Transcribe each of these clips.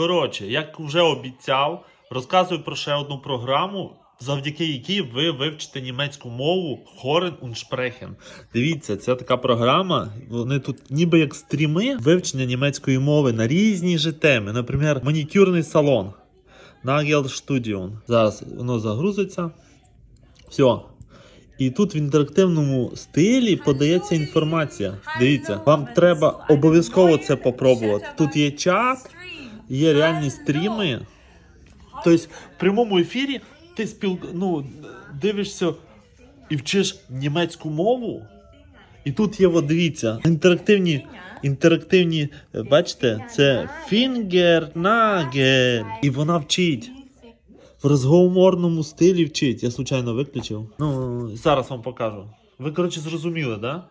Коротше, як вже обіцяв, розказую про ще одну програму, завдяки якій ви вивчите німецьку мову Хорен Sprechen. Дивіться, це така програма. Вони тут ніби як стріми вивчення німецької мови на різні же теми. Наприклад, манікюрний салон. Nagelstudion. Зараз воно загрузиться. Все. І тут в інтерактивному стилі подається інформація. Дивіться, вам треба обов'язково це попробувати. Тут є чат, є реальні стріми. Тобто в прямому ефірі ти спіл... ну, дивишся і вчиш німецьку мову. І тут є, от дивіться, інтерактивні, інтерактивні, е, бачите, це Фінгернагель. І вона вчить. В розговорному стилі вчить. Я случайно виключив. Ну, зараз вам покажу. Ви, коротше, зрозуміли, да?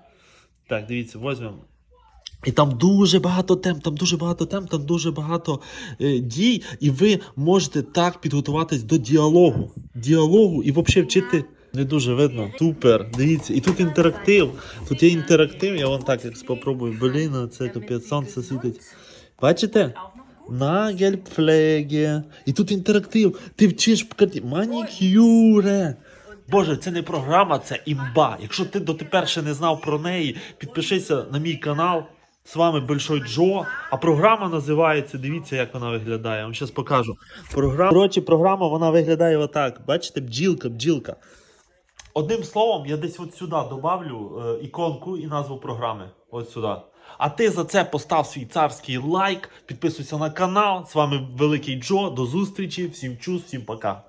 Так, дивіться, візьмемо. І там дуже багато тем, там дуже багато тем, там дуже багато е, дій, і ви можете так підготуватись до діалогу. Діалогу і взагалі вчити. Не дуже видно. Супер. Дивіться, і тут інтерактив. Тут є інтерактив, я вон так як спробую. Блін, це капець, сонце світить. Бачите? Нагельпфлеге. І тут інтерактив. Ти вчиш. Манікюре. Боже, це не програма, це імба. Якщо ти дотепер ще не знав про неї, підпишися на мій канал. З вами Большой Джо. А програма називається. Дивіться, як вона виглядає. Я вам зараз покажу. Програма. Коротше, програма вона виглядає отак. Бачите, бджілка, бджілка. Одним словом, я десь от сюди добавлю е, іконку і назву програми. От сюди. А ти за це постав свій царський лайк, підписуйся на канал. З вами Великий Джо. До зустрічі, всім чус, всім пока.